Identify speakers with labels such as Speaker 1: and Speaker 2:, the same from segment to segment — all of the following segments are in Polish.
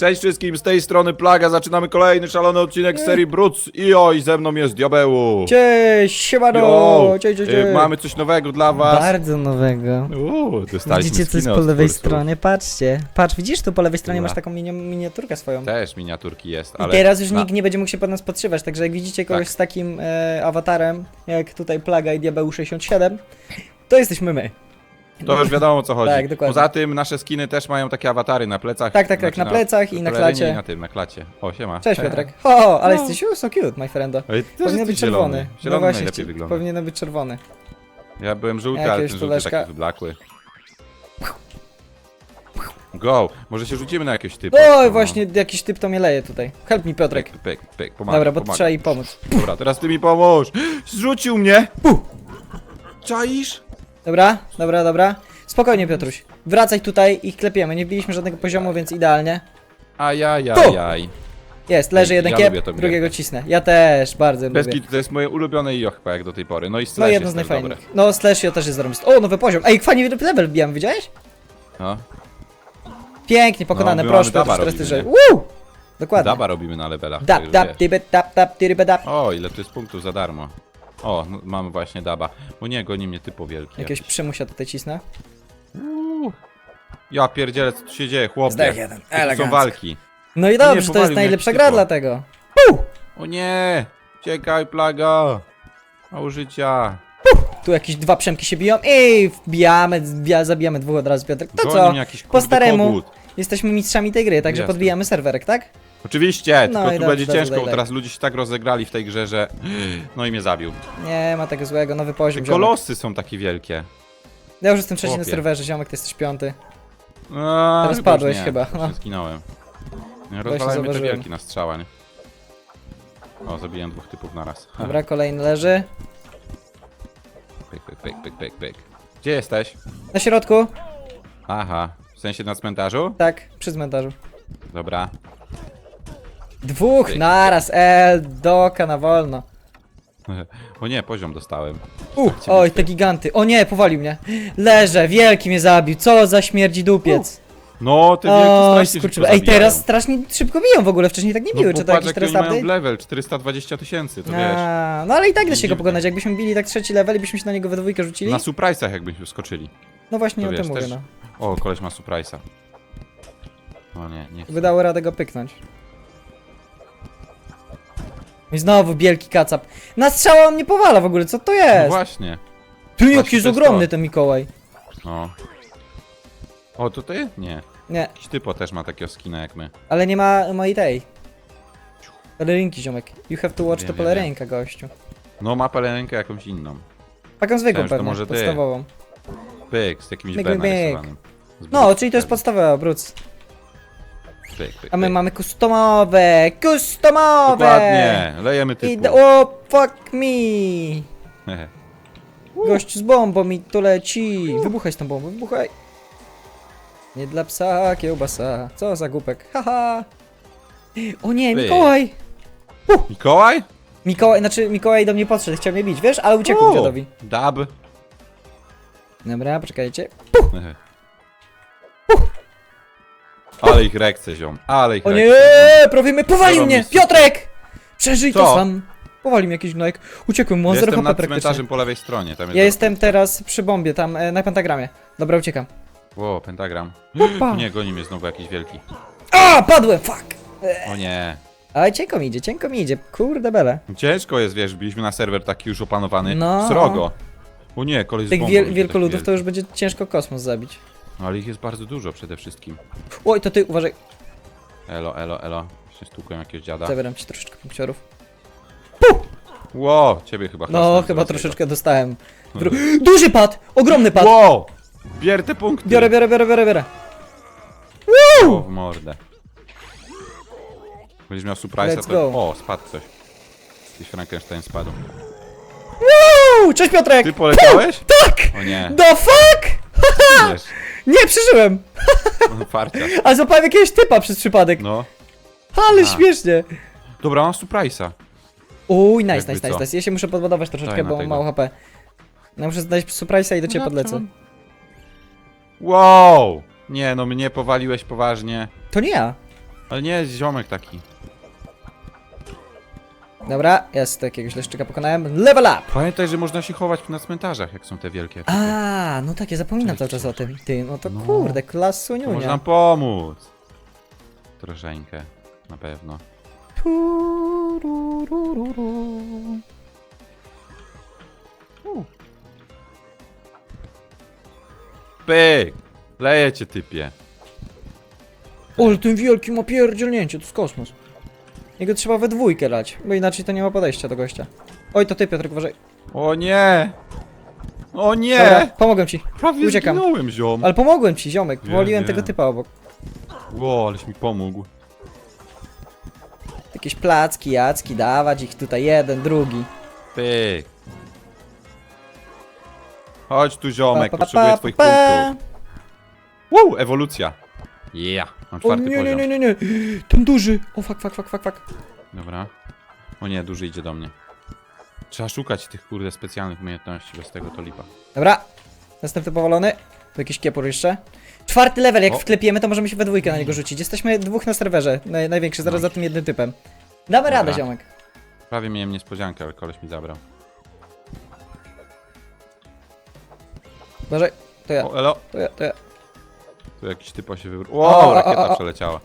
Speaker 1: Cześć wszystkim, z tej strony Plaga, zaczynamy kolejny szalony odcinek z serii Bruc i oj, ze mną jest Diabeł.
Speaker 2: Cześć, siemano!
Speaker 1: Yo,
Speaker 2: Cześć, cześć,
Speaker 1: y,
Speaker 2: cześć.
Speaker 1: Mamy coś nowego dla was.
Speaker 2: Bardzo nowego.
Speaker 1: Uuu, dostaliśmy
Speaker 2: Widzicie co jest po
Speaker 1: od
Speaker 2: lewej
Speaker 1: twórców.
Speaker 2: stronie? Patrzcie. Patrz, widzisz tu po lewej stronie
Speaker 1: Dobra.
Speaker 2: masz taką mini miniaturkę swoją.
Speaker 1: Też miniaturki jest,
Speaker 2: I
Speaker 1: ale...
Speaker 2: teraz już
Speaker 1: na-
Speaker 2: nikt nie będzie mógł się pod nas podszywać, także jak widzicie kogoś
Speaker 1: Tak.
Speaker 2: z takim e, awatarem, jak tutaj Plaga i Diabeł 67, to jesteśmy my.
Speaker 1: To już wiadomo o co chodzi.
Speaker 2: Tak, dokładnie.
Speaker 1: Poza tym nasze skiny też mają takie awatary na plecach.
Speaker 2: Tak, tak, tak, na plecach i na
Speaker 1: pelerynie
Speaker 2: klacie.
Speaker 1: I na tym, na klacie. O, siema.
Speaker 2: Cześć Piotrek. O, ale
Speaker 1: No.
Speaker 2: jesteś oh, so cute, my friendo.
Speaker 1: Ej, ty
Speaker 2: Powinien
Speaker 1: jesteś
Speaker 2: być czerwony.
Speaker 1: Zielony,
Speaker 2: no
Speaker 1: zielony
Speaker 2: właśnie,
Speaker 1: najlepiej
Speaker 2: chci-
Speaker 1: wygląda.
Speaker 2: powinien być czerwony.
Speaker 1: Ja byłem żółty,
Speaker 2: Jakiegoś
Speaker 1: ale ten żółty
Speaker 2: tuleszka.
Speaker 1: taki wyblakły. Go! Może się rzucimy na jakiegoś typu.
Speaker 2: Oj, właśnie jakiś typ to mnie leje tutaj. Help mi Piotrek.
Speaker 1: Pyk, pyk, pyk, pomagam,
Speaker 2: Dobra, bo
Speaker 1: pomagam.
Speaker 2: trzeba jej pomóc.
Speaker 1: Dobra, teraz ty mi pomóż! Zrzucił mnie! Czaisz?
Speaker 2: Dobra, dobra, dobra. Spokojnie Piotruś. Wracaj tutaj i klepiemy. Nie wbiliśmy żadnego poziomu, więc idealnie.
Speaker 1: Ajajajaj.
Speaker 2: Jest, leży
Speaker 1: Ja
Speaker 2: jeden
Speaker 1: lubię
Speaker 2: kiep,
Speaker 1: grę.
Speaker 2: drugiego cisnę. Ja też bardzo
Speaker 1: Bez
Speaker 2: lubię.
Speaker 1: kitu to jest moje ulubione IO chyba jak do tej pory. No i
Speaker 2: No
Speaker 1: slash
Speaker 2: jedno
Speaker 1: jest
Speaker 2: z
Speaker 1: też dobre.
Speaker 2: najfajniejszych. No Slashio też jest zarobisty. O, nowy poziom. Ej, fajnie level wbijamy, widziałeś?
Speaker 1: No.
Speaker 2: Pięknie pokonane,
Speaker 1: No, my
Speaker 2: proszę,
Speaker 1: mamy daba
Speaker 2: Piotruś, teraz ty
Speaker 1: robimy,
Speaker 2: żyj. Woo! Dokładnie.
Speaker 1: Daba robimy na levelach.
Speaker 2: Dap,
Speaker 1: także wiesz.
Speaker 2: tap, tap, tiribe, dap.
Speaker 1: O, ile tu jest punktów za darmo. O, no, mamy właśnie daba. O nie, goni mnie typo wielki.
Speaker 2: Jakieś
Speaker 1: jakiś.
Speaker 2: przymusia tutaj cisnę.
Speaker 1: Uuu. Ja pierdzielę, co tu się dzieje, chłopie.
Speaker 2: Zdech jeden,
Speaker 1: Tu są
Speaker 2: elegancko.
Speaker 1: walki.
Speaker 2: No i
Speaker 1: nie,
Speaker 2: dobrze, to
Speaker 1: powalił
Speaker 2: jest
Speaker 1: mnie
Speaker 2: najlepsza gra
Speaker 1: typo.
Speaker 2: dlatego.
Speaker 1: O nie! Ciekaj, plaga! Mało życia.
Speaker 2: Tu jakieś dwa przemki się biją. Ej, wbijamy, wbija, zabijamy dwóch od razu, Piotrek. To
Speaker 1: Goni
Speaker 2: co?
Speaker 1: mnie jakiś
Speaker 2: Po staremu.
Speaker 1: kogut.
Speaker 2: Jesteśmy mistrzami tej gry, także
Speaker 1: Jasne.
Speaker 2: podbijamy serwerek, tak?
Speaker 1: Oczywiście,
Speaker 2: No
Speaker 1: tylko
Speaker 2: i
Speaker 1: tu
Speaker 2: dobrze,
Speaker 1: będzie
Speaker 2: dobrze,
Speaker 1: ciężko, bo teraz ludzie się tak rozegrali w tej grze, że... No i mnie zabił.
Speaker 2: Nie ma tego złego, nowy poziom.
Speaker 1: Te
Speaker 2: ziomek.
Speaker 1: kolosy są takie wielkie.
Speaker 2: Ja już jestem trzeci na
Speaker 1: Chłopie.
Speaker 2: serwerze, ziomek, ty jesteś piąty.
Speaker 1: A,
Speaker 2: Teraz
Speaker 1: chyba już
Speaker 2: padłeś
Speaker 1: nie,
Speaker 2: chyba,
Speaker 1: już
Speaker 2: no.
Speaker 1: się zginąłem. Nie, mnie te
Speaker 2: zauważyłem.
Speaker 1: wielki na strzała, nie? O, zabiłem dwóch typów naraz.
Speaker 2: Dobra, kolejny leży.
Speaker 1: Pyk, pyk, pyk, pyk, pyk, pyk. Gdzie jesteś?
Speaker 2: Na środku?
Speaker 1: Aha, w sensie na cmentarzu?
Speaker 2: Tak, przy cmentarzu.
Speaker 1: Dobra.
Speaker 2: Dwóch naraz, el, doka na wolno.
Speaker 1: O nie, poziom dostałem.
Speaker 2: Uh, oj, te giganty. O nie, powalił mnie. Leżę, wielki mnie zabił. Co za śmierdzi dupiec.
Speaker 1: No, te wielkie
Speaker 2: Oj,
Speaker 1: strasznie
Speaker 2: Ej, teraz strasznie szybko biją w ogóle, wcześniej tak nie biły.
Speaker 1: no,
Speaker 2: Czy to jakiś
Speaker 1: jaki
Speaker 2: teraz
Speaker 1: mają
Speaker 2: update?
Speaker 1: level, 420 tysięcy, to wiesz.
Speaker 2: A, no ale i tak da się go
Speaker 1: Dziwne.
Speaker 2: pokonać. Jakbyśmy bili tak trzeci level i byśmy się na niego we dwójkę rzucili.
Speaker 1: Na surprise'ach jakbyśmy skoczyli.
Speaker 2: No właśnie
Speaker 1: To
Speaker 2: o
Speaker 1: wiesz,
Speaker 2: tym mówię,
Speaker 1: też-
Speaker 2: no.
Speaker 1: O, koleś ma surprise'a. O nie, nie.
Speaker 2: Wydało radę go pyknąć. I znowu wielki kacap. Na strzała on nie powala w ogóle, co to
Speaker 1: No
Speaker 2: jest?
Speaker 1: właśnie.
Speaker 2: Ty
Speaker 1: właśnie
Speaker 2: jaki jest
Speaker 1: to
Speaker 2: ogromny ten Mikołaj.
Speaker 1: No. O, ty? Nie.
Speaker 2: Nie,
Speaker 1: Jakiś typo też ma takiego skina jak my.
Speaker 2: ale nie ma mojej tej. Pelerynki, ziomek. You have to watch
Speaker 1: Wiem,
Speaker 2: the
Speaker 1: wiem,
Speaker 2: pelerynka, gościu.
Speaker 1: No, ma pelerynkę jakąś inną.
Speaker 2: Taką zwykłą
Speaker 1: Myślałem, że to
Speaker 2: pewnie,
Speaker 1: może ty.
Speaker 2: podstawową.
Speaker 1: Pyk, z jakimś
Speaker 2: Myk,
Speaker 1: B
Speaker 2: myk, myk.
Speaker 1: narysowanym. Z
Speaker 2: No, czyli to jest podstawowa, bruc.
Speaker 1: Pyk, pyk,
Speaker 2: A my
Speaker 1: pyk.
Speaker 2: mamy kustomowe, kustomowe!
Speaker 1: Dokładnie, lejemy
Speaker 2: I
Speaker 1: typu.
Speaker 2: o, fuck me! Gość z bombą mi tu leci. Wybuchaj z tą bombą, wybuchaj. Nie dla psa, kiełbasa. Co za głupek, haha. O nie. Mikołaj!
Speaker 1: Mikołaj?
Speaker 2: Mikołaj, znaczy Mikołaj do mnie podszedł, chciał mnie bić, wiesz? Ale uciekł
Speaker 1: O,
Speaker 2: dziadowi.
Speaker 1: Dab.
Speaker 2: Dobra, poczekajcie.
Speaker 1: Ale ich rekce, ziom. Ale ich
Speaker 2: O
Speaker 1: rekce.
Speaker 2: nie, prawie mnie powalił mnie! Piotrek! Przeżyj to
Speaker 1: Co?
Speaker 2: sam. Powalił mnie jakiś gnojek. Uciekłem, mu on zero
Speaker 1: Jestem
Speaker 2: HP
Speaker 1: nad
Speaker 2: praktycznie.
Speaker 1: cmentarzem po lewej stronie. Tam jest
Speaker 2: Ja jestem teraz przy bombie, tam e, na pentagramie. Dobra, uciekam.
Speaker 1: Ło, pentagram.
Speaker 2: Opa.
Speaker 1: Nie, goni mnie znowu jakiś wielki.
Speaker 2: A, padłem, fuck!
Speaker 1: O nie.
Speaker 2: Ale cienko mi idzie, cienko mi idzie, kurde bele.
Speaker 1: Ciężko jest, wiesz, biliśmy na serwer taki już opanowany.
Speaker 2: No.
Speaker 1: Srogo. O nie, kolej z
Speaker 2: Tych
Speaker 1: bombą
Speaker 2: wiel wielkoludów to już będzie ciężko kosmos zabić.
Speaker 1: No ale ich jest bardzo dużo przede wszystkim.
Speaker 2: Oj, to ty, uważaj.
Speaker 1: Elo, elo, elo. Się stukłem jakiegoś dziada.
Speaker 2: Zabieram ci troszeczkę punkciorów.
Speaker 1: Ło, ciebie chyba
Speaker 2: No, chyba troszeczkę dostałem. Dru- Duży pad! Ogromny pad!
Speaker 1: Ło! Bier te punkty!
Speaker 2: Biorę, biorę, biorę, biorę, biorę.
Speaker 1: O, w mordę. Będziesz miał surprise'a,
Speaker 2: Let's
Speaker 1: to...
Speaker 2: go.
Speaker 1: O, spadł coś. Jakiś Frankenstein spadł.
Speaker 2: Uuu, cześć Piotrek!
Speaker 1: Ty poleciałeś?
Speaker 2: Tak!
Speaker 1: O nie,
Speaker 2: The fuck!
Speaker 1: wiesz,
Speaker 2: Nie, przeżyłem!
Speaker 1: farcia.
Speaker 2: A złapałem jakiegoś typa przez przypadek.
Speaker 1: No.
Speaker 2: Ale
Speaker 1: A.
Speaker 2: śmiesznie.
Speaker 1: Dobra, mam surprise'a.
Speaker 2: Uj, nice,
Speaker 1: Jakby
Speaker 2: nice, nice,
Speaker 1: co.
Speaker 2: nice. Ja się muszę podładować troszeczkę,
Speaker 1: Daj na
Speaker 2: bo
Speaker 1: tego.
Speaker 2: mam mało HP. Ja muszę znaleźć surprise'a i do ciebie podlecę.
Speaker 1: Wow! Nie, no mnie powaliłeś poważnie.
Speaker 2: To nie ja.
Speaker 1: Ale nie, ziomek taki.
Speaker 2: Dobra, jest jakiegoś leszczyka pokonałem. Level up!
Speaker 1: Pamiętaj, że można się chować na cmentarzach, jak są te wielkie.
Speaker 2: A, no tak, ja zapominam cały czas o tym. Ty, no to
Speaker 1: No.
Speaker 2: kurde,
Speaker 1: To
Speaker 2: klasuniunia.
Speaker 1: można pomóc. Troszeczkę, na pewno.
Speaker 2: Tururururu.
Speaker 1: Pyk! Leję cię, typie.
Speaker 2: Ale ten wielki ma pierdzielnięcie, to jest kosmos. Jego trzeba we dwójkę lać, bo inaczej to nie ma podejścia do gościa. Oj, to ty, Piotrek, uważaj.
Speaker 1: O nie! O
Speaker 2: Dobra,
Speaker 1: nie!
Speaker 2: pomogłem ci.
Speaker 1: Prawie
Speaker 2: uciekam.
Speaker 1: zginąłem, ziom.
Speaker 2: Ale pomogłem ci, ziomek. Woliłem tego typa obok.
Speaker 1: Ło, aleś mi pomógł.
Speaker 2: Jakieś placki, jacki, dawać ich tutaj jeden, drugi.
Speaker 1: Pyk. Chodź tu, ziomek, potrzebuję twoich punktów. Woo, ewolucja. Yeah, mam
Speaker 2: O
Speaker 1: czwarty
Speaker 2: nie,
Speaker 1: poziom.
Speaker 2: nie, nie, nie, nie. Ten duży. O, fuck, fuck, fuck, fuck, fuck.
Speaker 1: Dobra. O nie, duży idzie do mnie. Trzeba szukać tych kurde specjalnych umiejętności, bez tego to lipa.
Speaker 2: Dobra. Następny powalony. Tu jakiś kiepur jeszcze. Czwarty level, jak
Speaker 1: O.
Speaker 2: wklepiemy, to możemy się we dwójkę na niego rzucić. Jesteśmy dwóch na serwerze. Naj, największy, zaraz za tym jednym typem. Damy radę, ziomek.
Speaker 1: Prawie miałem niespodziankę, ale koleś mi zabrał.
Speaker 2: Uważaj. To ja,
Speaker 1: O, elo.
Speaker 2: to ja, to ja.
Speaker 1: Tu jakiś typo się wybrał.
Speaker 2: O,
Speaker 1: rakieta przeleciała.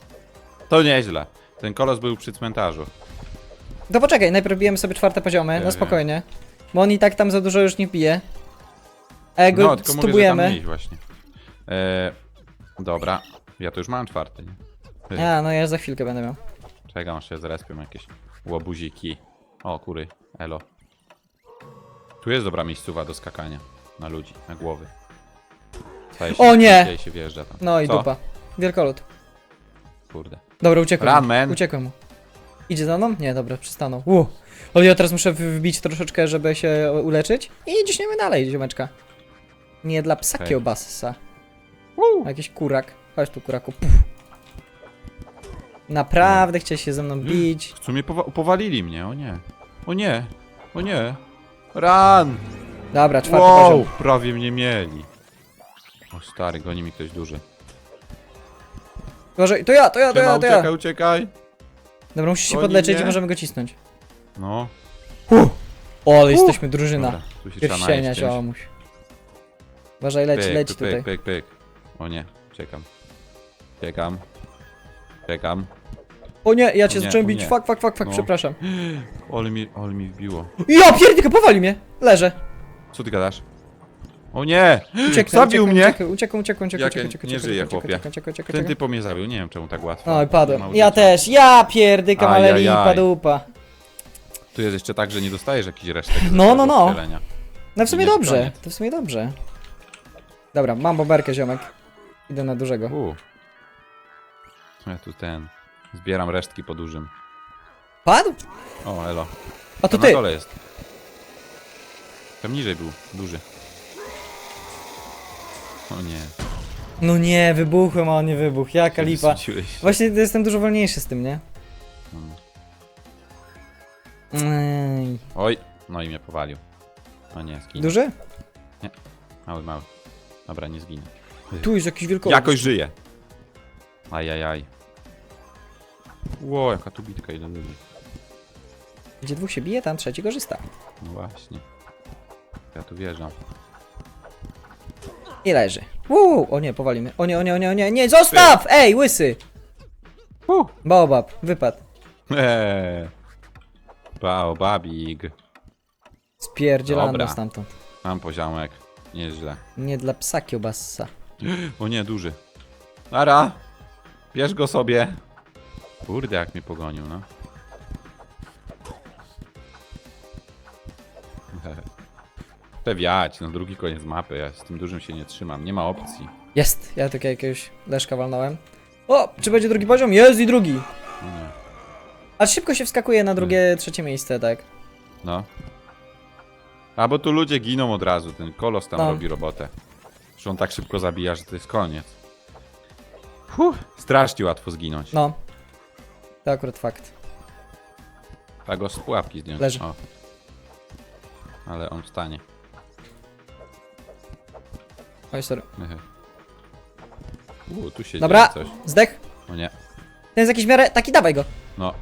Speaker 1: To nieźle. Ten kolos był przy cmentarzu.
Speaker 2: To poczekaj, najpierw bijemy sobie czwarte poziomy,
Speaker 1: Ja
Speaker 2: no
Speaker 1: wiem.
Speaker 2: spokojnie. Bo on i tak tam za dużo już nie bije. A jak go
Speaker 1: No, tylko mówię, że tam
Speaker 2: stubujemy...
Speaker 1: nie iść właśnie. E, dobra. Ja to już mam czwarty, nie? Ty,
Speaker 2: A, no ja za chwilkę będę miał.
Speaker 1: Czekam, aż się zrespią jakieś łobuziki. O, kury. Elo. Tu jest dobra miejscowa do skakania. Na ludzi, na głowy. Się
Speaker 2: O nie!
Speaker 1: i się wjeżdża tam.
Speaker 2: No i
Speaker 1: Co?
Speaker 2: dupa. Wielkolud.
Speaker 1: Kurde.
Speaker 2: Dobra, uciekłem.
Speaker 1: Run, man.
Speaker 2: Uciekłem mu. Idzie za mną? Nie, dobra, przystanął. Uu. Ale ja teraz muszę wbić troszeczkę, żeby się uleczyć. I ciśniemy dalej, ziomeczka. Nie dla psa
Speaker 1: Okej.
Speaker 2: kiełbasa.
Speaker 1: Woo!
Speaker 2: Jakiś kurak. Chodź tu, kuraku. Puf. Naprawdę chciałeś się ze mną bić.
Speaker 1: W sumie powa powalili mnie, o nie. O nie. O nie. Run!
Speaker 2: Dobra, czwarty
Speaker 1: Wow,
Speaker 2: poziom.
Speaker 1: prawie mnie mieli. O stary, goni mi ktoś duży.
Speaker 2: Uważaj, to ja, to ja, to
Speaker 1: Siema,
Speaker 2: ja, to ja.
Speaker 1: uciekaj, uciekaj.
Speaker 2: Dobra, musisz się
Speaker 1: Goni
Speaker 2: podleczyć
Speaker 1: mnie?
Speaker 2: i możemy go cisnąć.
Speaker 1: No.
Speaker 2: O, ale jesteśmy drużyna.
Speaker 1: Dobra, tu się trzeba
Speaker 2: Pierścienia
Speaker 1: najeść czymś.
Speaker 2: Uważaj, leci,
Speaker 1: Pyk,
Speaker 2: leci
Speaker 1: pyk,
Speaker 2: tutaj.
Speaker 1: Pyk, pyk, O nie, czekam. Czekam. Czekam.
Speaker 2: O nie, ja cię
Speaker 1: O nie,
Speaker 2: zacząłem
Speaker 1: o
Speaker 2: bić.
Speaker 1: nie.
Speaker 2: Fuck, fuck, fuck, fuck,
Speaker 1: No.
Speaker 2: przepraszam.
Speaker 1: Ole mi, ole mi wbiło.
Speaker 2: Ja pierdolę, powali mnie! Leżę.
Speaker 1: Co ty gadasz? O nie!
Speaker 2: Ucieknę,
Speaker 1: Zabił
Speaker 2: ucieknę,
Speaker 1: mnie!
Speaker 2: Uciekłem, uciekłem, uciekłem,
Speaker 1: Jakie-
Speaker 2: uciekłem,
Speaker 1: nie żyje,
Speaker 2: uciekłem,
Speaker 1: chłopie. Ten
Speaker 2: uciekłem.
Speaker 1: typo mnie zabił, nie wiem czemu tak łatwo.
Speaker 2: Oj, padłem.
Speaker 1: Mało
Speaker 2: Ja też, ja pierdykam, ale
Speaker 1: Ajajaj.
Speaker 2: lipa dupa.
Speaker 1: Tu jest jeszcze tak, że nie dostajesz jakichś resztek.
Speaker 2: No, no, no. No w sumie
Speaker 1: Nie,
Speaker 2: dobrze,
Speaker 1: koniec.
Speaker 2: to w sumie dobrze. Dobra, mam bomberkę, ziomek. Idę na dużego.
Speaker 1: U. Ja tu ten. Zbieram resztki po dużym.
Speaker 2: Padł?
Speaker 1: O, elo.
Speaker 2: A to
Speaker 1: To na
Speaker 2: ty!
Speaker 1: dole jest. Tam niżej był, duży. O nie.
Speaker 2: No nie, wybuchłem, a on nie wybuchł. Jaka lipa. Właśnie jestem dużo wolniejszy z tym, nie?
Speaker 1: Mm.
Speaker 2: Ej.
Speaker 1: Oj, no i mnie powalił. O nie, zginął.
Speaker 2: Duży?
Speaker 1: Mały, mały. Dobra, nie zginę.
Speaker 2: Tu jest jakiś wielkolud.
Speaker 1: Jakoś żyje. Ajajaj. Ło, jaka tu bitka, ile ludzi.
Speaker 2: Gdzie dwóch się bije, tam trzeci korzysta.
Speaker 1: No właśnie. Ja tu wjeżdżam.
Speaker 2: I leży. Uuu, o nie, powalimy. O nie, o nie, o nie, o nie, nie, zostaw! Ej, łysy!
Speaker 1: Uh.
Speaker 2: Baobab, wypadł.
Speaker 1: Eee. Baobabig.
Speaker 2: Spierdzielano
Speaker 1: Dobra.
Speaker 2: stamtąd.
Speaker 1: Mam poziomek. Nieźle.
Speaker 2: Nie dla psa kiełbasa.
Speaker 1: O nie, duży. Ara! Bierz go sobie. Kurde, jak mnie pogonił, no. Przewiać, no drugi koniec mapy, ja z tym dużym się nie trzymam, nie ma opcji.
Speaker 2: Jest, ja tylko jakiegoś leszka walnąłem. O, czy będzie drugi poziom? Jest i drugi.
Speaker 1: No nie.
Speaker 2: A szybko się wskakuje na drugie, trzecie miejsce, tak?
Speaker 1: No. A bo tu ludzie giną od razu, ten kolos tam
Speaker 2: No.
Speaker 1: robi robotę. Że on tak szybko zabija, że to jest koniec. Huh, strasznie łatwo zginąć.
Speaker 2: No. To akurat fakt.
Speaker 1: Tak go z pułapki zdjąć.
Speaker 2: Leży.
Speaker 1: O. Ale on wstanie.
Speaker 2: Oj, sorry.
Speaker 1: Ehe. U, tu się
Speaker 2: Dobra,
Speaker 1: dzieje coś.
Speaker 2: zdech.
Speaker 1: O nie.
Speaker 2: Ten jest jakiś w miarę... Taki, dawaj go.
Speaker 1: No. O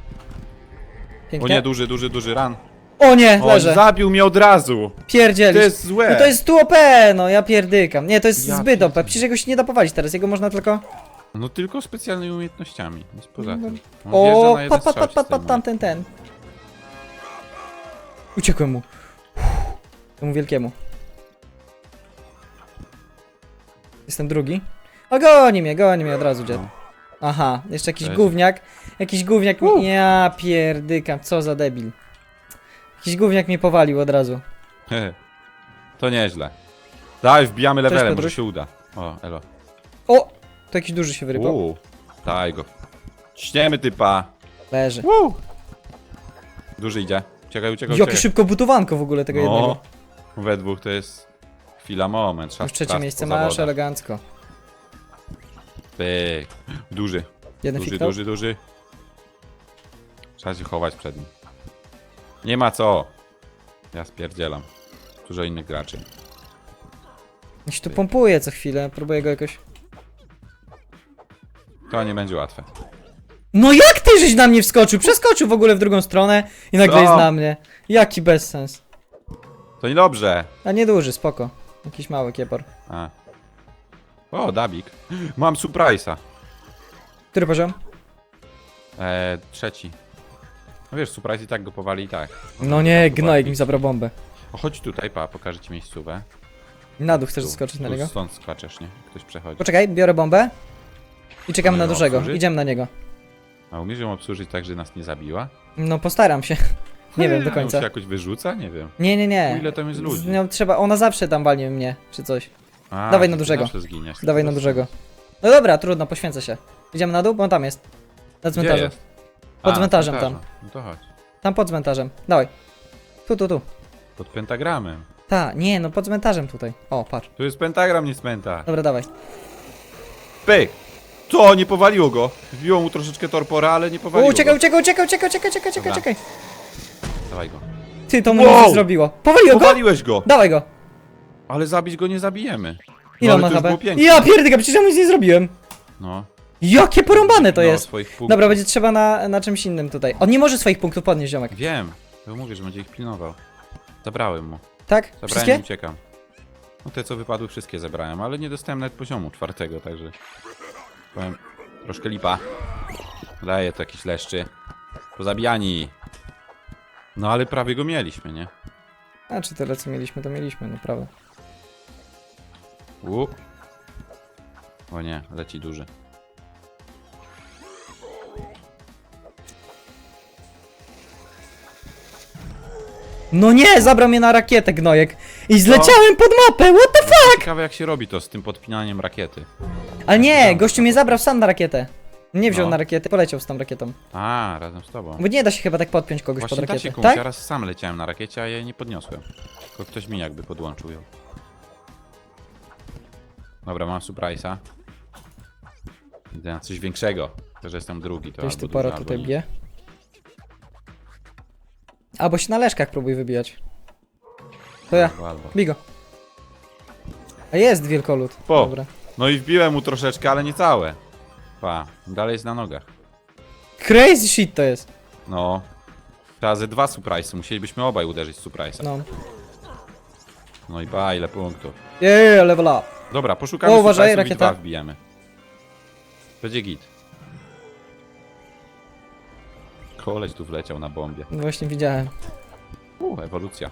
Speaker 2: Pięknie.
Speaker 1: nie, duży, duży, duży ran.
Speaker 2: O nie,
Speaker 1: O,
Speaker 2: leżę.
Speaker 1: zabił mnie od razu.
Speaker 2: Pierdzielisz.
Speaker 1: To jest złe.
Speaker 2: No to jest tu OP, no ja pierdykam. Nie, to jest
Speaker 1: Ja
Speaker 2: zbyt OP. Przecież jego się nie da powalić teraz, jego można tylko...
Speaker 1: No tylko specjalnymi umiejętnościami. Nic poza tym. On wjeżdża
Speaker 2: O,
Speaker 1: na jeden
Speaker 2: pat, pat,
Speaker 1: strzał
Speaker 2: pat, pat, pat,
Speaker 1: zdejmuje.
Speaker 2: tamten, ten. Uciekłem mu. Uff, Temu wielkiemu. Jestem drugi. O, goni mnie, goni mnie od razu, dziad.
Speaker 1: No.
Speaker 2: Aha, jeszcze jakiś
Speaker 1: Cześć.
Speaker 2: gówniak. Jakiś gówniak mi... Ja pierdykam, co za debil. Jakiś gówniak mnie powalił od razu.
Speaker 1: Hehe. To nieźle. Daj, wbijamy levelem, może się uda. O, elo.
Speaker 2: O! To jakiś duży się wyrypał.
Speaker 1: Uuu. Daj go. Ciśniemy typa.
Speaker 2: Leży.
Speaker 1: Uuu. Duży idzie. Uciekaj, uciekaj,
Speaker 2: Jakie
Speaker 1: uciekaj.
Speaker 2: szybko butowanko w ogóle tego jednego.
Speaker 1: No, we dwóch to jest chwila, moment. Trzeba
Speaker 2: Już trzecie miejsce masz, elegancko.
Speaker 1: Pyk. Duży,
Speaker 2: Jeden
Speaker 1: duży,
Speaker 2: fiknął.
Speaker 1: duży, duży. Trzeba się chować przed nim. Nie ma co. Ja spierdzielam. Dużo innych graczy.
Speaker 2: Ja się tu pompuje co chwilę, próbuję go jakoś...
Speaker 1: To nie będzie łatwe.
Speaker 2: No jak ty żeś na mnie wskoczył? Przeskoczył w ogóle w drugą stronę i nagle
Speaker 1: Co?
Speaker 2: jest na mnie. Jaki bezsens.
Speaker 1: To niedobrze.
Speaker 2: A nieduży, spoko. Jakiś mały kiepor.
Speaker 1: A. O, Dabik. Mam surprise'a.
Speaker 2: Który poziom?
Speaker 1: Eee, trzeci. No wiesz, surprise i tak go powali i tak.
Speaker 2: No nie, gnojek mi zabrał bombę.
Speaker 1: O, chodź tutaj, pa, pokażę ci miejscówę.
Speaker 2: Na dół chcesz
Speaker 1: Tu,
Speaker 2: skoczyć na
Speaker 1: tu
Speaker 2: niego?
Speaker 1: Stąd skaczesz, nie? Ktoś przechodzi.
Speaker 2: Poczekaj, biorę bombę. I czekamy na dużego.
Speaker 1: obsłużyć?
Speaker 2: Idziemy na niego.
Speaker 1: A umiesz ją obsłużyć tak, że nas nie zabiła?
Speaker 2: No postaram się. Nie wiem do
Speaker 1: Ją się
Speaker 2: końca.
Speaker 1: jakoś wyrzuca? Nie wiem.
Speaker 2: Nie, nie, nie.
Speaker 1: Ile tam jest ludzi?
Speaker 2: Z nią trzeba, ona zawsze tam walnie mnie, czy coś.
Speaker 1: A,
Speaker 2: Dawaj
Speaker 1: to
Speaker 2: na
Speaker 1: ty
Speaker 2: dużego.
Speaker 1: zawsze zginiesz.
Speaker 2: Dawaj na dużego. No dobra, trudno, poświęcę się. Idziemy na dół, bo on tam jest. Na
Speaker 1: Gdzie
Speaker 2: cmentarzu.
Speaker 1: jest?
Speaker 2: Pod
Speaker 1: A,
Speaker 2: cmentarzem tam.
Speaker 1: No to chodź.
Speaker 2: Tam pod cmentarzem. Dawaj. Tu, tu, tu.
Speaker 1: Pod pentagramem.
Speaker 2: Ta, nie, no pod cmentarzem tutaj. O, patrz.
Speaker 1: Tu jest pentagram, nie cmentarz.
Speaker 2: Dobra, dawaj.
Speaker 1: Pyk! Co? Nie powaliło go. Wbiło mu troszeczkę torpora, ale nie
Speaker 2: O,
Speaker 1: powaliło
Speaker 2: uciekaj,
Speaker 1: go.
Speaker 2: uciekaj, uciekaj, uciekaj, uciekaj, uciekaj,
Speaker 1: Dobra.
Speaker 2: uciekaj.
Speaker 1: Dawaj go.
Speaker 2: Ty, to mu
Speaker 1: Wow!
Speaker 2: nic nie zrobiło. Powaliło go?
Speaker 1: Powaliłeś go!
Speaker 2: Dawaj go.
Speaker 1: Ale zabić go nie zabijemy.
Speaker 2: Ile
Speaker 1: no,
Speaker 2: on ma HP? Ja pierdykam, przecież ja mu nic nie zrobiłem.
Speaker 1: No.
Speaker 2: Jakie porąbane to
Speaker 1: no,
Speaker 2: jest.
Speaker 1: swoich punktów.
Speaker 2: Dobra, będzie trzeba na, na czymś innym tutaj. On nie może swoich punktów podnieść, ziomek.
Speaker 1: Wiem. To mówię, że będzie ich pilnował. Zabrałem mu.
Speaker 2: Tak?
Speaker 1: Zabrałem i
Speaker 2: Wszystkie?
Speaker 1: uciekam. No te co wypadły wszystkie zebrałem, ale nie dostałem nawet poziomu czwartego, także... Powiem, troszkę lipa. Daję to jakieś leszczy. Pozabijani. No ale prawie go mieliśmy, nie?
Speaker 2: A czy tyle co mieliśmy, to mieliśmy, no prawda.
Speaker 1: U. O nie, leci duży.
Speaker 2: No nie, zabrał mnie na rakietę, gnojek. I zleciałem pod mapę, what the fuck?
Speaker 1: Ciekawe jak się robi to z tym podpinaniem rakiety.
Speaker 2: Ale nie, gościu mnie zabrał sam na rakietę. Nie wziął
Speaker 1: No.
Speaker 2: na rakietę, poleciał z tą rakietą.
Speaker 1: A, razem z tobą.
Speaker 2: Bo nie da się chyba tak podpiąć kogoś
Speaker 1: Właśnie
Speaker 2: pod
Speaker 1: da się
Speaker 2: rakietę.
Speaker 1: komuś, ja
Speaker 2: Tak?
Speaker 1: raz sam leciałem na rakiecie, a ja jej nie podniosłem. Tylko ktoś mi jakby podłączył ją. Dobra, mam surprise'a. Idę na coś większego. To, że jestem drugi, to
Speaker 2: Gdzieś
Speaker 1: albo
Speaker 2: tu pora
Speaker 1: albo
Speaker 2: tutaj
Speaker 1: nic.
Speaker 2: bije. Albo się na leszkach próbuj wybijać. To ja,
Speaker 1: Albo, albo.
Speaker 2: bij go. A jest wielkolud.
Speaker 1: Po.
Speaker 2: Dobra.
Speaker 1: No i wbiłem mu troszeczkę, ale nie całe. Pa, dalej jest na nogach.
Speaker 2: Crazy shit to jest.
Speaker 1: No. Ze dwa surprise'y, musielibyśmy obaj uderzyć z surprise'a.
Speaker 2: No.
Speaker 1: No i ba, ile punktów.
Speaker 2: Yeah, level up.
Speaker 1: Dobra, poszukamy
Speaker 2: O, uważaj,
Speaker 1: surprise'ów i
Speaker 2: rakieta.
Speaker 1: dwa wbijemy. Będzie git. Koleś tu wleciał na bombie.
Speaker 2: No Właśnie widziałem.
Speaker 1: U, ewolucja.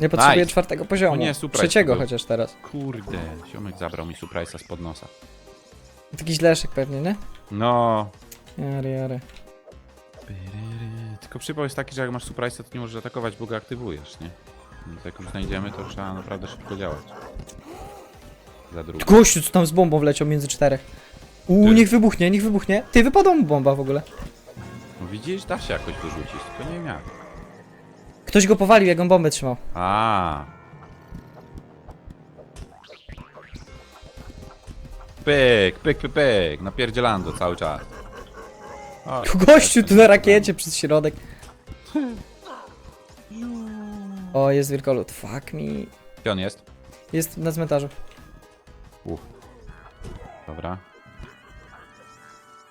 Speaker 2: Nie potrzebuję
Speaker 1: Nice.
Speaker 2: czwartego poziomu.
Speaker 1: O nie, super,
Speaker 2: Trzeciego
Speaker 1: to był-
Speaker 2: chociaż teraz.
Speaker 1: Kurde, ziomek zabrał mi surprise'a spod nosa.
Speaker 2: Jakiś leszek pewnie, nie?
Speaker 1: No.
Speaker 2: Jary, jary.
Speaker 1: Tylko przypał jest taki, że jak masz surprise'a, to nie możesz atakować, bo go aktywujesz, nie? Więc jak już znajdziemy, to trzeba naprawdę szybko działać. Za drugi.
Speaker 2: Gościu, co tam z bombą wleciał między czterech. Uuu,
Speaker 1: Ty.
Speaker 2: niech wybuchnie, niech wybuchnie. Ty, wypadła mu bomba w ogóle.
Speaker 1: No widzisz, da się jakoś wyrzucić, tylko nie wiem jak.
Speaker 2: Ktoś go powalił, jak on bombę trzymał.
Speaker 1: A. Pyk, pyk, pyk, pyk. Napierdzielando cały czas. O,
Speaker 2: Gościu tu na rakiecie przez środek. O, jest wielkolud. Fuck me.
Speaker 1: Gdzie on jest?
Speaker 2: Jest na cmentarzu.
Speaker 1: Uff. Dobra.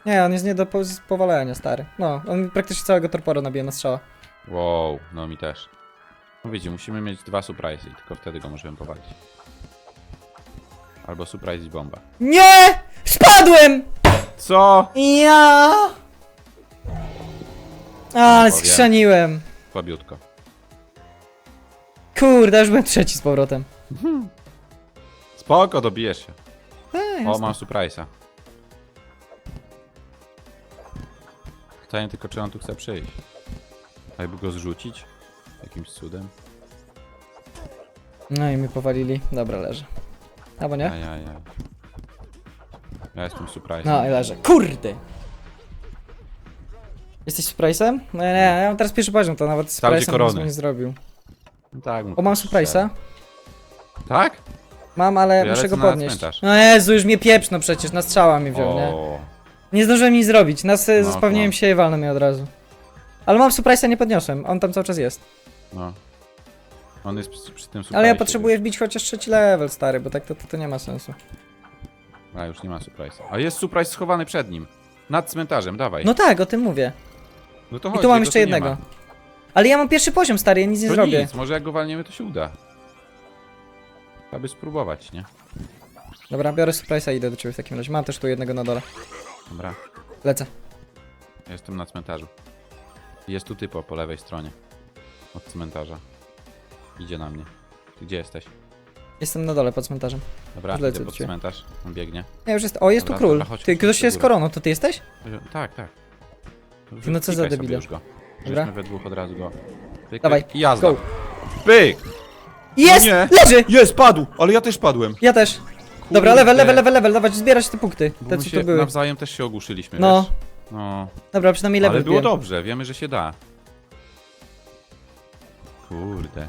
Speaker 2: Nie, on jest nie do po- z powalenia, stary. No, on praktycznie całego torpora nabija na strzała.
Speaker 1: Wow, no mi też. No wiecie, musimy mieć dwa surprise i tylko wtedy go możemy powalić. Albo surprise bomba.
Speaker 2: Nie! Spadłem!
Speaker 1: Co?
Speaker 2: Ja! Ale
Speaker 1: Powiem.
Speaker 2: skrzaniłem.
Speaker 1: Słabiutko.
Speaker 2: Kurde, już byłem trzeci z powrotem.
Speaker 1: Spoko, dobijesz się.
Speaker 2: Ej,
Speaker 1: O, mam surprise'a. Pytanie tylko, czy on tu chce przyjść. Jakby go zrzucić? Jakimś cudem?
Speaker 2: No i mi powalili. Dobra, leży. Albo nie?
Speaker 1: Ajajaj. Ja jestem surprise'em.
Speaker 2: No i leży. Kurde! Jesteś surprise'em? No nie, nie, ja mam teraz pierwszy poziom, to nawet
Speaker 1: Tam, gdzie
Speaker 2: surprise'em
Speaker 1: korony.
Speaker 2: nie zrobił.
Speaker 1: No tak,
Speaker 2: O, mam surprise'a.
Speaker 1: Tak?
Speaker 2: Mam, ale
Speaker 1: Ja
Speaker 2: muszę
Speaker 1: lecę
Speaker 2: go
Speaker 1: na
Speaker 2: podnieść.
Speaker 1: cmentarz.
Speaker 2: No Jezu, już mnie pieprzno przecież, na strzała mi wziął, nie?
Speaker 1: O,
Speaker 2: Nie zdążyłem nic zrobić, nas
Speaker 1: No,
Speaker 2: no, zaspawniłem
Speaker 1: no.
Speaker 2: się i walnął mnie od razu. Ale mam surprise'a, nie podniosłem, on tam cały czas jest.
Speaker 1: no. On jest przy, przy tym.
Speaker 2: Ale ja potrzebuję wbić chociaż trzeci level, stary, bo tak to, to, to nie ma sensu.
Speaker 1: A, już nie ma surprise'a. A jest surprise schowany przed nim. Nad cmentarzem, dawaj.
Speaker 2: No tak, o tym mówię.
Speaker 1: no to
Speaker 2: I
Speaker 1: chodź,
Speaker 2: tu mam
Speaker 1: jego
Speaker 2: jeszcze
Speaker 1: nie
Speaker 2: jednego.
Speaker 1: ma.
Speaker 2: Ale ja mam pierwszy poziom, stary, ja nic nie
Speaker 1: To
Speaker 2: zrobię.
Speaker 1: nic, może jak go walniemy, to się uda. Trzeba by spróbować, nie?
Speaker 2: Dobra, biorę surprise'a i idę do ciebie w takim razie. Mam też tu jednego na dole.
Speaker 1: Dobra,
Speaker 2: Lecę.
Speaker 1: jestem na cmentarzu. Jest tu typo po lewej stronie. Od cmentarza. Idzie na mnie. Gdzie jesteś?
Speaker 2: Jestem na dole pod cmentarzem.
Speaker 1: Dobra, idę
Speaker 2: do
Speaker 1: pod
Speaker 2: ciebie.
Speaker 1: cmentarz. On biegnie.
Speaker 2: Nie, już jest. O, jest
Speaker 1: Dobra,
Speaker 2: tu król.
Speaker 1: dobra, chodź,
Speaker 2: Ty,
Speaker 1: chodź,
Speaker 2: ktoś
Speaker 1: do
Speaker 2: z
Speaker 1: góry.
Speaker 2: koroną, to ty jesteś?
Speaker 1: Tak, tak.
Speaker 2: Ty no co za
Speaker 1: Klikaj sobie
Speaker 2: debile.
Speaker 1: już go.
Speaker 2: Dobra.
Speaker 1: Żeśmy we dwóch od razu go. Pyk,
Speaker 2: Dawaj,
Speaker 1: I jazda.
Speaker 2: go.
Speaker 1: Pyk!
Speaker 2: Jest!
Speaker 1: nie.
Speaker 2: Leży!
Speaker 1: Jest, padł! Ale ja też padłem.
Speaker 2: Ja też. Dobra, level, level, level, level, dawać, zbierać te punkty.
Speaker 1: Bo
Speaker 2: Te,
Speaker 1: my
Speaker 2: co
Speaker 1: się
Speaker 2: tu były.
Speaker 1: nawzajem też się ogłuszyliśmy,
Speaker 2: No.
Speaker 1: wiesz? No.
Speaker 2: Dobra, przynajmniej level
Speaker 1: Ale było
Speaker 2: wbiłem.
Speaker 1: dobrze, wiemy, że się da. Kurde.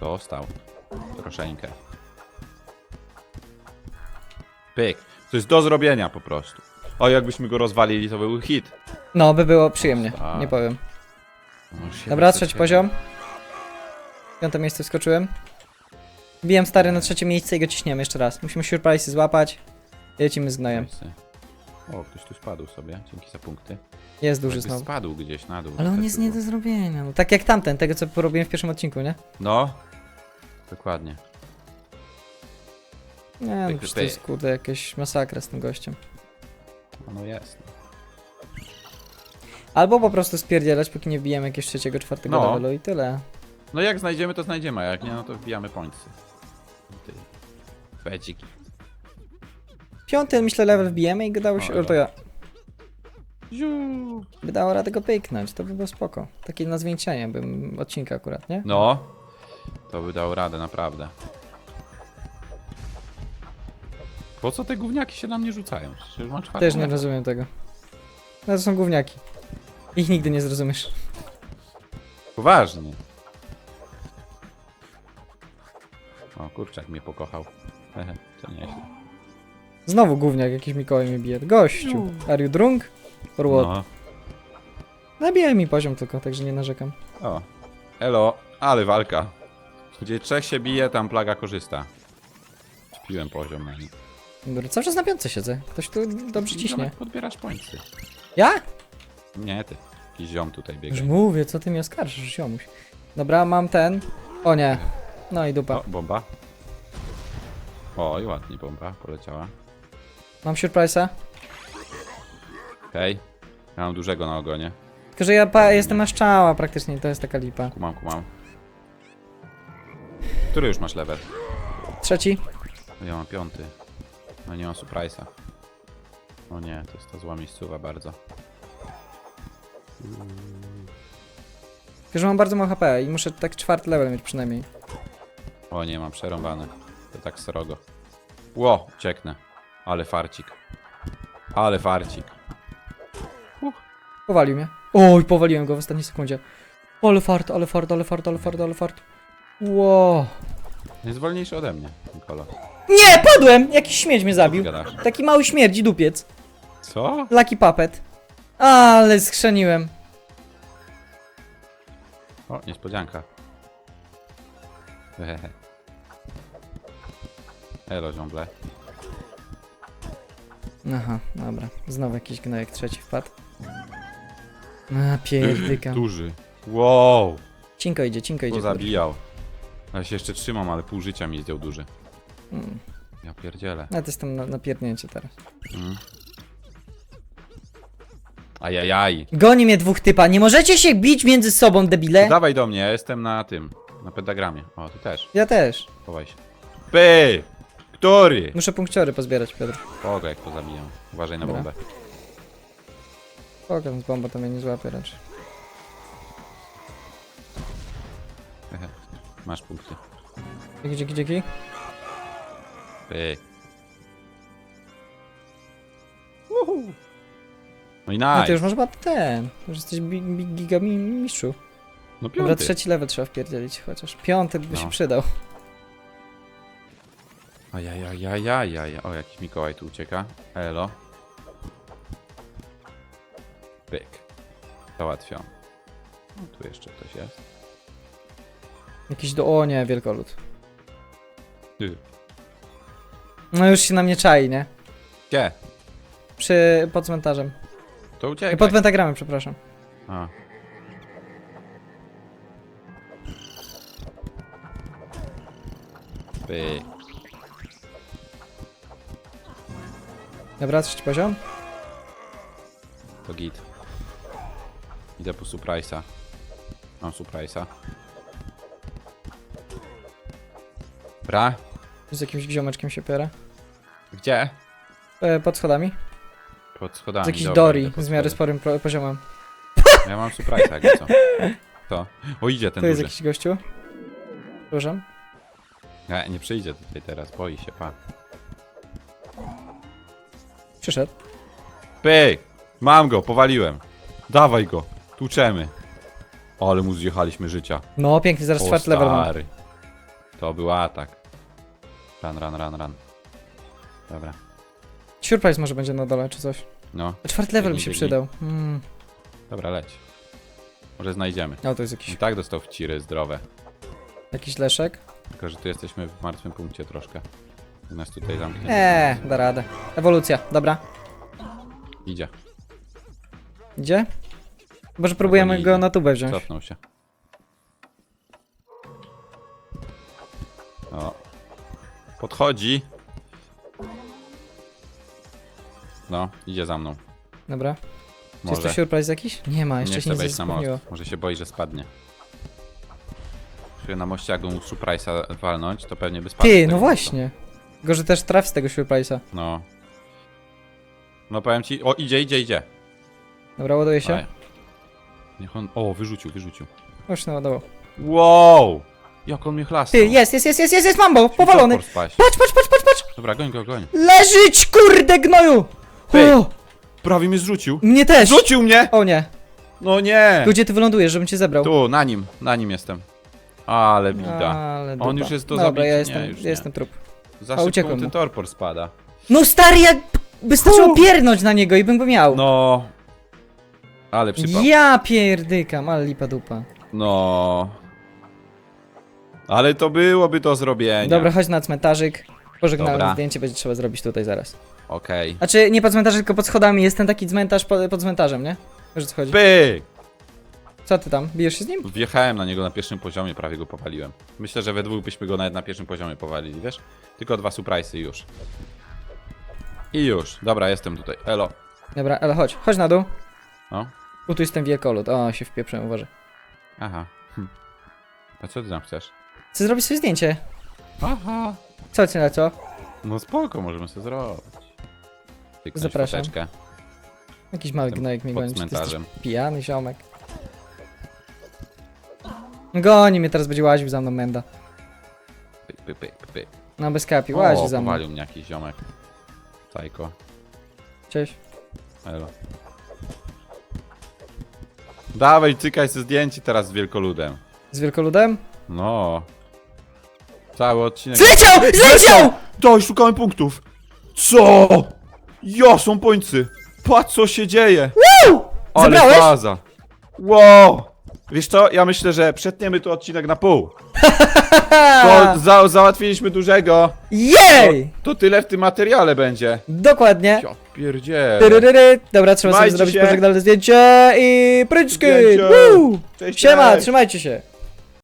Speaker 1: Dostał. Troszeczkę. Pyk. To jest do zrobienia po prostu. O, jakbyśmy go rozwalili, to był hit.
Speaker 2: No, by było przyjemnie,
Speaker 1: A.
Speaker 2: nie powiem.
Speaker 1: No,
Speaker 2: Dobra, trzeci
Speaker 1: chyba.
Speaker 2: poziom. Piąte miejsce wskoczyłem. Wbijam stary na trzecie miejsce i go ciśniemy jeszcze raz. Musimy surprise złapać. Lecimy z gnojem.
Speaker 1: Nice. O, ktoś tu spadł sobie, dzięki za punkty.
Speaker 2: Jest duży
Speaker 1: Jakby
Speaker 2: znowu.
Speaker 1: spadł gdzieś na dół.
Speaker 2: Ale on
Speaker 1: też
Speaker 2: jest nie
Speaker 1: było.
Speaker 2: do zrobienia. No, tak jak tamten, tego co porobiłem w pierwszym odcinku, nie?
Speaker 1: No. Dokładnie.
Speaker 2: Nie, no przecież to jest kurde jakieś masakra z tym gościem.
Speaker 1: No jest.
Speaker 2: Albo po prostu spierdzielać, póki nie wbijemy jakiegoś trzeciego, czwartego
Speaker 1: No.
Speaker 2: levelu i tyle.
Speaker 1: No jak znajdziemy, to znajdziemy, a jak nie, no to wbijamy pońcy. Ty. Fedziki.
Speaker 2: Piąty, myślę, level wbijemy i dało się...
Speaker 1: O,
Speaker 2: O, to ja.
Speaker 1: Ziu.
Speaker 2: By dało radę go pyknąć, to by było spoko. Takie na zwieńczenie bym odcinka akurat, nie?
Speaker 1: No. To by dał radę, naprawdę. Po co te gówniaki się na mnie rzucają? Przecież mam
Speaker 2: Też nie rozumiem tego. No to są gówniaki. Ich nigdy nie zrozumiesz.
Speaker 1: Poważnie. O, kurczak mnie pokochał. Hehe, to nieźle.
Speaker 2: Znowu gówniak jakiś Mikołaj mnie bije. Gościu, are you drunk? Or what?
Speaker 1: No.
Speaker 2: Nabijaj mi poziom tylko, także nie narzekam.
Speaker 1: O. Elo, ale walka. Gdzie trzech się bije, tam plaga korzysta. Śpiłem poziom na nim.
Speaker 2: Dobra, cały czas na piątce siedzę. Ktoś tu dobrze ciśnie.
Speaker 1: Ziomek, Podbierasz pońcy.
Speaker 2: Ja?
Speaker 1: Nie, ty. Jakiś ziom tutaj
Speaker 2: Już
Speaker 1: biega.
Speaker 2: mówię, co ty mi oskarżysz, ziomuś. Dobra, mam ten. O nie. No i dupa.
Speaker 1: O, bomba. O, i ładnie bomba poleciała.
Speaker 2: Mam surprise'a.
Speaker 1: Okej. Ja mam dużego na ogonie.
Speaker 2: Tylko, że ja pa, jestem aż czała praktycznie, to jest taka lipa.
Speaker 1: Kumam, kumam. Który już masz level?
Speaker 2: Trzeci.
Speaker 1: Ja mam piąty. No nie mam surprise'a. O nie, to jest ta zła miejscowa bardzo.
Speaker 2: Tylko, że mam bardzo mało HP i muszę tak czwarty level mieć przynajmniej.
Speaker 1: O nie, mam przerąbane. To tak srogo. Ło, ucieknę. Ale farcik. Ale farcik.
Speaker 2: Powalił mnie. Oj, powaliłem go w ostatniej sekundzie. Ale fart, ale fart, ale fart, ale fart, ale fart. Wow.
Speaker 1: Jest wolniejszy ode mnie, Nikola.
Speaker 2: Nie, padłem! Jakiś śmieć mnie zabił.
Speaker 1: Gadasz.
Speaker 2: Taki mały śmierdzi dupiec.
Speaker 1: Co?
Speaker 2: Lucky puppet. Ale skrzeniłem.
Speaker 1: O, niespodzianka. Hehehe. Elo, ziomble.
Speaker 2: Aha, dobra. Znowu jakiś gnojek trzeci wpadł. A, pierdyka.
Speaker 1: Duży. Wow.
Speaker 2: Cinko idzie, cinko idzie.
Speaker 1: Pozabijał. Ja się jeszcze trzymam, ale pół życia mi zdjął duży.
Speaker 2: Mm.
Speaker 1: Ja pierdzielę.
Speaker 2: Ja to jestem na, na pierdnięcie teraz.
Speaker 1: Mm. Ajajaj.
Speaker 2: Goni mnie dwóch typa, nie możecie się bić między sobą, debile?
Speaker 1: Dawaj do mnie, ja jestem na tym. Na pentagramie. O, ty też.
Speaker 2: Ja też.
Speaker 1: Chowaj się. Py! Który?
Speaker 2: Muszę punkciory pozbierać, Piotr.
Speaker 1: Boga, jak to zabijam. Uważaj na
Speaker 2: Dobra.
Speaker 1: bombę.
Speaker 2: Pokaż z bomba, to mnie nie złapie raczej.
Speaker 1: Hehe. Masz punkty.
Speaker 2: Dzięki, dzięki, dzięki.
Speaker 1: Py. No i
Speaker 2: No
Speaker 1: nice.
Speaker 2: ty już masz chyba ten. Już jesteś giga mi- mistrzu.
Speaker 1: No
Speaker 2: Dobra,
Speaker 1: piąty.
Speaker 2: trzeci level trzeba wpierdzielić chociaż. Piąty by
Speaker 1: No.
Speaker 2: się przydał.
Speaker 1: Ajajajajajaj. O, jakiś Mikołaj tu ucieka. Elo. Pyk. Załatwiam. No, tu jeszcze ktoś jest.
Speaker 2: Jakiś do... O nie, wielkolud.
Speaker 1: Ty.
Speaker 2: No już się na mnie czai, nie?
Speaker 1: Gdzie?
Speaker 2: Przy... pod cmentarzem.
Speaker 1: To uciekaj.
Speaker 2: Pod pentagramem, przepraszam.
Speaker 1: A. Pyk.
Speaker 2: Dobra, trzeci poziom.
Speaker 1: To git. Idę po surprise'a. Mam surprise'a. Bra?
Speaker 2: Z jakimś ziomeczkiem się piera.
Speaker 1: Gdzie?
Speaker 2: E, pod schodami.
Speaker 1: Pod schodami.
Speaker 2: Z jakiś
Speaker 1: dobra,
Speaker 2: Dori
Speaker 1: idę pod
Speaker 2: z miarę
Speaker 1: schody.
Speaker 2: sporym pro- poziomem.
Speaker 1: Ja mam surprise'a, jakby co. To. O, idzie ten
Speaker 2: Tu jest
Speaker 1: duży.
Speaker 2: jakiś gościu. Przepraszam.
Speaker 1: Nie, nie przyjdzie tutaj teraz, boi się, pa.
Speaker 2: Przyszedł.
Speaker 1: Pyk! Mam go, powaliłem. Dawaj go, tłuczemy. Ale mu zjechaliśmy życia.
Speaker 2: No, pięknie, zaraz
Speaker 1: O,
Speaker 2: czwarty level mam.
Speaker 1: stary. To był atak. Run, run, run, run. Dobra,
Speaker 2: Surprise może będzie na dole, czy coś.
Speaker 1: no.
Speaker 2: A czwarty level mi
Speaker 1: Biegnij,
Speaker 2: się
Speaker 1: biegnij.
Speaker 2: przydał. Mm.
Speaker 1: Dobra, leć. Może znajdziemy.
Speaker 2: O, to jest
Speaker 1: I
Speaker 2: jakiś,
Speaker 1: tak dostał wciry zdrowe.
Speaker 2: jakiś leszek.
Speaker 1: Tylko, że tu jesteśmy w martwym punkcie troszkę. Nas tutaj zamknie.
Speaker 2: Eee, da radę. Ewolucja, dobra.
Speaker 1: Idzie,
Speaker 2: Idzie? Może próbujemy
Speaker 1: nie
Speaker 2: go
Speaker 1: idzie.
Speaker 2: na tubę wziąć.
Speaker 1: cofnął się. O. Podchodzi. No, idzie za mną.
Speaker 2: Dobra. Czy jest
Speaker 1: Może.
Speaker 2: to surprise jakiś? Nie ma, jeszcze
Speaker 1: nie
Speaker 2: się
Speaker 1: chce
Speaker 2: nic nie
Speaker 1: wejść na most.
Speaker 2: spełniło.
Speaker 1: Może się boi, że spadnie. Czuję na moście, jak go mógł surprise'a walnąć, to pewnie by spadł.
Speaker 2: Ty,
Speaker 1: tego
Speaker 2: no
Speaker 1: mostu.
Speaker 2: właśnie. Tylko, że też trafi z tego surprise'a.
Speaker 1: No. No powiem ci. O, idzie, idzie, idzie.
Speaker 2: Dobra, ładuje się.
Speaker 1: Aj. Niech on. O, wyrzucił, wyrzucił.
Speaker 2: Już naładował.
Speaker 1: Wow! Jak on mnie chlasnął.
Speaker 2: Ty, jest, jest, jest, jest, jest, jest, mambo! Powalony!
Speaker 1: Topor spaść.
Speaker 2: Patrz, patrz, patrz, patrz, patrz!
Speaker 1: Dobra, goń go, goń.
Speaker 2: Leżyć, kurde, gnoju! O,
Speaker 1: Prawie mnie zrzucił.
Speaker 2: mnie też!
Speaker 1: Zrzucił mnie!
Speaker 2: O nie.
Speaker 1: No nie!
Speaker 2: Tu, gdzie ty wylądujesz, żebym cię zebrał.
Speaker 1: Tu, na nim, na nim jestem. Ale bida.
Speaker 2: Ale
Speaker 1: On
Speaker 2: dupa.
Speaker 1: już jest do
Speaker 2: Dobra,
Speaker 1: zabicia.
Speaker 2: ja
Speaker 1: Nie,
Speaker 2: jestem,
Speaker 1: już
Speaker 2: ja
Speaker 1: nie.
Speaker 2: jestem trup.
Speaker 1: Za
Speaker 2: A,
Speaker 1: szybko
Speaker 2: uciekłem
Speaker 1: ten
Speaker 2: mu.
Speaker 1: torpor spada.
Speaker 2: No stary, jak wystarczyło piernąć na niego i bym go miał.
Speaker 1: No. Ale przypał.
Speaker 2: Ja pierdykam, ale lipa dupa.
Speaker 1: No. Ale to byłoby do zrobienia.
Speaker 2: Dobra, chodź na cmentarzyk. Pożegnalne
Speaker 1: Dobra.
Speaker 2: zdjęcie będzie trzeba zrobić tutaj zaraz.
Speaker 1: Okej.
Speaker 2: Znaczy, nie pod cmentarzem, tylko pod schodami. Jest ten taki cmentarz po- pod cmentarzem, nie? Wiesz o co chodzi?
Speaker 1: Pyk!
Speaker 2: Co ty tam? Bijesz się z nim?
Speaker 1: Wjechałem na niego na pierwszym poziomie, prawie go powaliłem. Myślę, że we dwóch byśmy go nawet na pierwszym poziomie powalili, wiesz? Tylko dwa surprise'y już. I już. Dobra, jestem tutaj. Elo.
Speaker 2: Dobra, ale chodź, chodź na dół.
Speaker 1: No.
Speaker 2: U, tu jest ten wielkolud. O, się wpieprzę, uważaj.
Speaker 1: Aha. Hm. A co ty tam chcesz?
Speaker 2: Chcę zrobić sobie zdjęcie.
Speaker 1: Aha.
Speaker 2: Co ty na co?
Speaker 1: No spoko, możemy sobie zrobić. Tyknąć
Speaker 2: Zapraszam.
Speaker 1: foteczkę
Speaker 2: Jakiś mały
Speaker 1: Tym
Speaker 2: gnojek mnie
Speaker 1: pod
Speaker 2: goni. Czy ty jesteś
Speaker 1: cmentarzem.
Speaker 2: pijany ziomek? Goni mnie, teraz będzie łaził za mną menda.
Speaker 1: Pyk, pyk, pyk, pyk.
Speaker 2: No bez kapi, łazi
Speaker 1: O,
Speaker 2: za mną.
Speaker 1: powalił mnie jakiś ziomek. Tajko.
Speaker 2: Cześć.
Speaker 1: Elo. Dawaj, cykaj sobie zdjęcie teraz z wielkoludem.
Speaker 2: Z wielkoludem?
Speaker 1: No. Cały odcinek.
Speaker 2: Zleciał! Zleciał!
Speaker 1: Doj, szukamy punktów. Co? Jo, są pońcy. Patrz co się dzieje.
Speaker 2: Woo!
Speaker 1: Ale
Speaker 2: Zebrałeś?
Speaker 1: faza. Wow. Wiesz co, ja myślę, że przetniemy tu odcinek na pół. To za, załatwiliśmy dużego.
Speaker 2: Jej!
Speaker 1: To tyle w tym materiale będzie.
Speaker 2: Dokładnie.
Speaker 1: Ja.
Speaker 2: Tyryryry. Dobra, trzeba sobie
Speaker 1: Trzymajcie
Speaker 2: zrobić
Speaker 1: się.
Speaker 2: pożegnalne zdjęcie i pryczki!
Speaker 1: Zdjęcie.
Speaker 2: Woo!
Speaker 1: Cześć,
Speaker 2: Siema,
Speaker 1: cześć.
Speaker 2: trzymajcie się.